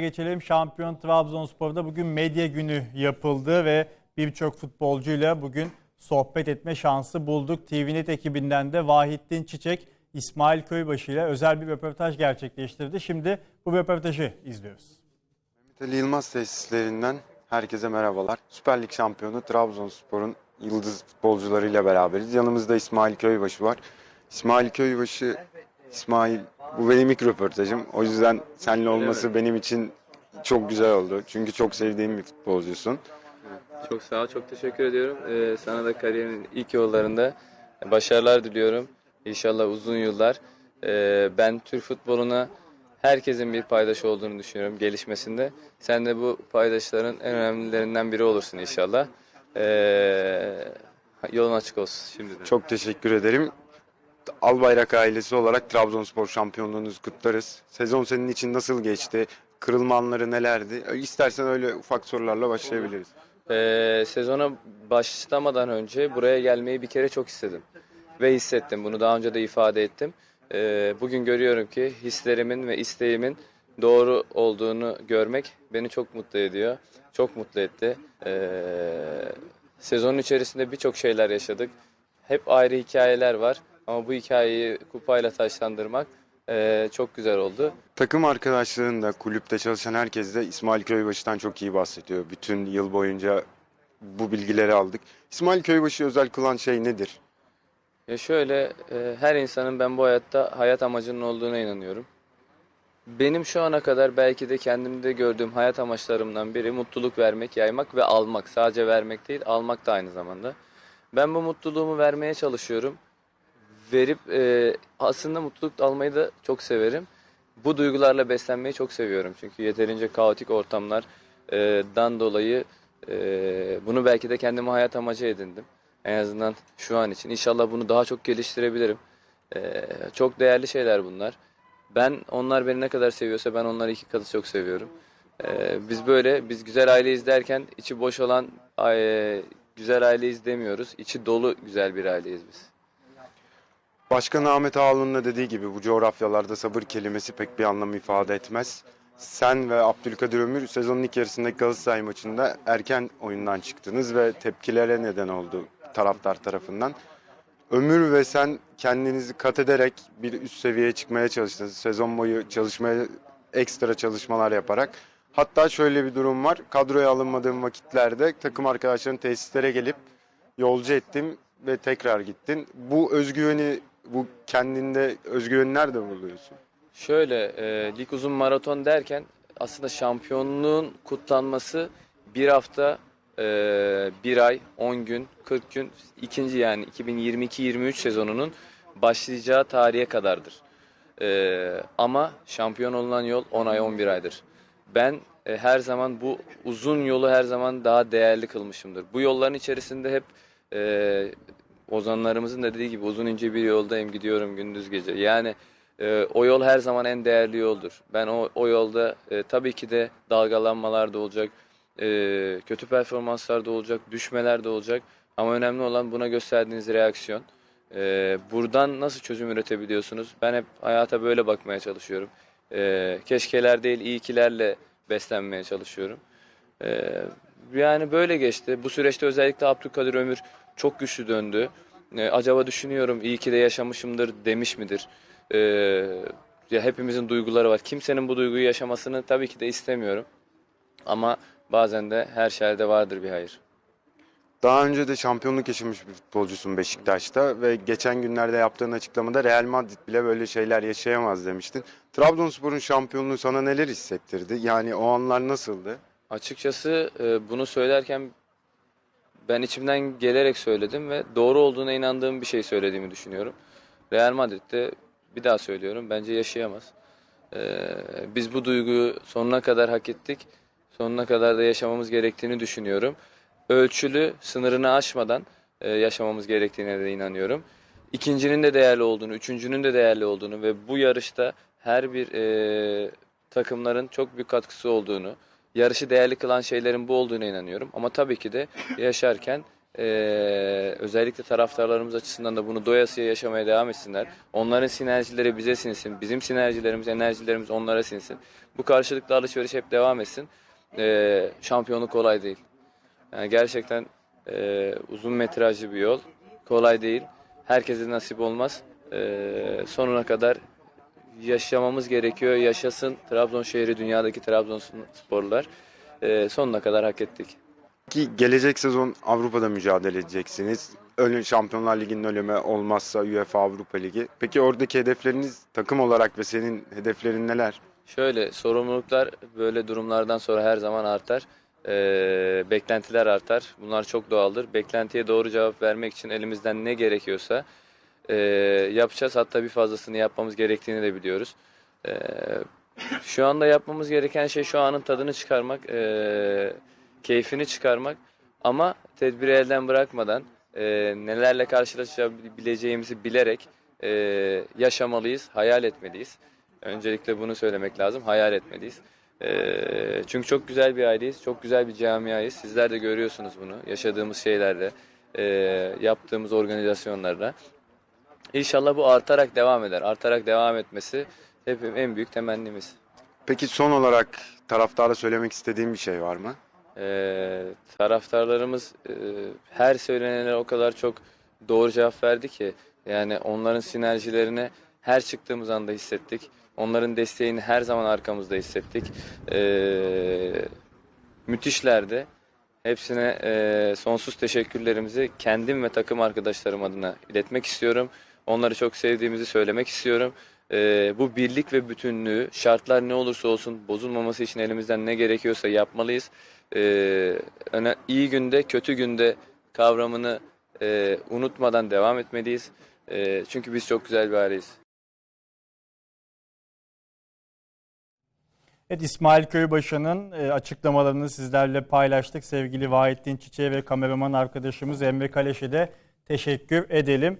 geçelim. Şampiyon Trabzonspor'da bugün medya günü yapıldı ve birçok futbolcuyla bugün sohbet etme şansı bulduk. TVNet ekibinden de Vahittin Çiçek, İsmail Köybaşı ile özel bir röportaj gerçekleştirdi. Şimdi bu röportajı izliyoruz. Mehmet Ali Yılmaz tesislerinden herkese merhabalar. Süper Lig şampiyonu Trabzonspor'un yıldız futbolcularıyla beraberiz. Yanımızda İsmail Köybaşı var. İsmail Köybaşı, İsmail bu benim ilk röportajım. O yüzden seninle olması benim için çok güzel oldu. Çünkü çok sevdiğim bir futbolcusun. Çok sağ ol, çok teşekkür ediyorum. Ee, sana da kariyerinin ilk yollarında başarılar diliyorum. İnşallah uzun yıllar. Ee, ben Türk futboluna herkesin bir paydaşı olduğunu düşünüyorum gelişmesinde. Sen de bu paydaşların en önemlilerinden biri olursun inşallah. Ee, yolun açık olsun şimdiden. Çok teşekkür ederim. Albayrak ailesi olarak Trabzonspor şampiyonluğunuzu kutlarız. Sezon senin için nasıl geçti? Kırılma anları nelerdi? İstersen öyle ufak sorularla başlayabiliriz. Ee, sezona başlamadan önce buraya gelmeyi bir kere çok istedim. Ve hissettim. Bunu daha önce de ifade ettim. Ee, bugün görüyorum ki hislerimin ve isteğimin doğru olduğunu görmek beni çok mutlu ediyor. Çok mutlu etti. Ee, sezonun içerisinde birçok şeyler yaşadık. Hep ayrı hikayeler var. Ama bu hikayeyi kupayla taşlandırmak ee, çok güzel oldu. Takım arkadaşlarında, kulüpte çalışan herkes de İsmail Köybaşı'dan çok iyi bahsediyor. Bütün yıl boyunca bu bilgileri aldık. İsmail Köybaşı özel kılan şey nedir? Ya şöyle, e, her insanın ben bu hayatta hayat amacının olduğuna inanıyorum. Benim şu ana kadar belki de kendimde gördüğüm hayat amaçlarımdan biri mutluluk vermek, yaymak ve almak. Sadece vermek değil, almak da aynı zamanda. Ben bu mutluluğumu vermeye çalışıyorum. Verip e, aslında mutluluk almayı da çok severim. Bu duygularla beslenmeyi çok seviyorum. Çünkü yeterince kaotik ortamlardan dolayı e, bunu belki de kendime hayat amacı edindim. En azından şu an için. İnşallah bunu daha çok geliştirebilirim. Ee, çok değerli şeyler bunlar. Ben onlar beni ne kadar seviyorsa ben onları iki katı çok seviyorum. Ee, biz böyle biz güzel aile izlerken içi boş olan e, güzel aile izlemiyoruz. İçi dolu güzel bir aileyiz biz. Başkan Ahmet Ağaoğlu'nun da dediği gibi bu coğrafyalarda sabır kelimesi pek bir anlam ifade etmez. Sen ve Abdülkadir Ömür sezonun ilk yarısındaki Galatasaray maçında erken oyundan çıktınız ve tepkilere neden oldu taraftar tarafından. Ömür ve sen kendinizi kat ederek bir üst seviyeye çıkmaya çalıştınız. Sezon boyu çalışmaya ekstra çalışmalar yaparak. Hatta şöyle bir durum var. Kadroya alınmadığım vakitlerde takım arkadaşların tesislere gelip yolcu ettim ve tekrar gittin. Bu özgüveni, bu kendinde özgüveni nerede buluyorsun? Şöyle e, lig uzun maraton derken aslında şampiyonluğun kutlanması bir hafta, e, bir ay, 10 gün, 40 gün ikinci yani 2022-23 sezonunun başlayacağı tarihe kadardır. E, ama şampiyon olunan yol 10 ay 11 aydır. Ben e, her zaman bu uzun yolu her zaman daha değerli kılmışımdır. Bu yolların içerisinde hep e, ozanlarımızın da dediği gibi uzun ince bir yoldayım gidiyorum gündüz gece. Yani e, o yol her zaman en değerli yoldur. Ben o, o yolda e, tabii ki de dalgalanmalar da olacak, e, kötü performanslar da olacak, düşmeler de olacak. Ama önemli olan buna gösterdiğiniz reaksiyon. E, buradan nasıl çözüm üretebiliyorsunuz? Ben hep hayata böyle bakmaya çalışıyorum. E, keşkeler değil, iyikilerle beslenmeye çalışıyorum. E, yani böyle geçti. Bu süreçte özellikle Abdülkadir Ömür çok güçlü döndü. E, acaba düşünüyorum iyi ki de yaşamışımdır demiş midir? E, ya hepimizin duyguları var. Kimsenin bu duyguyu yaşamasını tabii ki de istemiyorum. Ama bazen de her şerde vardır bir hayır. Daha önce de şampiyonluk yaşamış bir futbolcusun Beşiktaş'ta ve geçen günlerde yaptığın açıklamada Real Madrid bile böyle şeyler yaşayamaz demiştin. Trabzonspor'un şampiyonluğu sana neler hissettirdi? Yani o anlar nasıldı? Açıkçası e, bunu söylerken ben içimden gelerek söyledim ve doğru olduğuna inandığım bir şey söylediğimi düşünüyorum. Real Madrid'de bir daha söylüyorum bence yaşayamaz. E, biz bu duyguyu sonuna kadar hak ettik. Sonuna kadar da yaşamamız gerektiğini düşünüyorum. Ölçülü, sınırını aşmadan e, yaşamamız gerektiğine de inanıyorum. İkincinin de değerli olduğunu, üçüncünün de değerli olduğunu ve bu yarışta her bir e, takımların çok büyük katkısı olduğunu, yarışı değerli kılan şeylerin bu olduğuna inanıyorum. Ama tabii ki de yaşarken e, özellikle taraftarlarımız açısından da bunu doyasıya yaşamaya devam etsinler. Onların sinerjileri bize sinsin, bizim sinerjilerimiz, enerjilerimiz onlara sinsin. Bu karşılıklı alışveriş hep devam etsin. E, şampiyonluk kolay değil. Yani gerçekten e, uzun metrajlı bir yol. Kolay değil. Herkese nasip olmaz. E, sonuna kadar yaşamamız gerekiyor. Yaşasın Trabzon şehri, dünyadaki Trabzonsporlular. E, sonuna kadar hak ettik. Ki gelecek sezon Avrupa'da mücadele edeceksiniz. Önü Şampiyonlar Ligi'nin ölümü olmazsa UEFA Avrupa Ligi. Peki oradaki hedefleriniz takım olarak ve senin hedeflerin neler? Şöyle sorumluluklar böyle durumlardan sonra her zaman artar. Ee, beklentiler artar. Bunlar çok doğaldır. Beklentiye doğru cevap vermek için elimizden ne gerekiyorsa e, yapacağız. Hatta bir fazlasını yapmamız gerektiğini de biliyoruz. Ee, şu anda yapmamız gereken şey şu anın tadını çıkarmak, e, keyfini çıkarmak ama tedbiri elden bırakmadan e, nelerle karşılaşabileceğimizi bilerek e, yaşamalıyız, hayal etmeliyiz. Öncelikle bunu söylemek lazım. Hayal etmeliyiz. Ee, çünkü çok güzel bir aileyiz. Çok güzel bir camiayız. Sizler de görüyorsunuz bunu. Yaşadığımız şeylerle, e, yaptığımız organizasyonlarla. İnşallah bu artarak devam eder. Artarak devam etmesi hep en büyük temennimiz. Peki son olarak taraftara söylemek istediğin bir şey var mı? Ee, taraftarlarımız e, her söylenene o kadar çok doğru cevap verdi ki yani onların sinerjilerini her çıktığımız anda hissettik. Onların desteğini her zaman arkamızda hissettik. Ee, müthişlerdi. Hepsine e, sonsuz teşekkürlerimizi kendim ve takım arkadaşlarım adına iletmek istiyorum. Onları çok sevdiğimizi söylemek istiyorum. Ee, bu birlik ve bütünlüğü şartlar ne olursa olsun bozulmaması için elimizden ne gerekiyorsa yapmalıyız. Ee, iyi günde kötü günde kavramını e, unutmadan devam etmeliyiz. E, çünkü biz çok güzel bir aileyiz. Evet İsmail Köybaşı'nın e, açıklamalarını sizlerle paylaştık. Sevgili Vahittin Çiçek'e ve kameraman arkadaşımız Emre Kaleş'e de teşekkür edelim.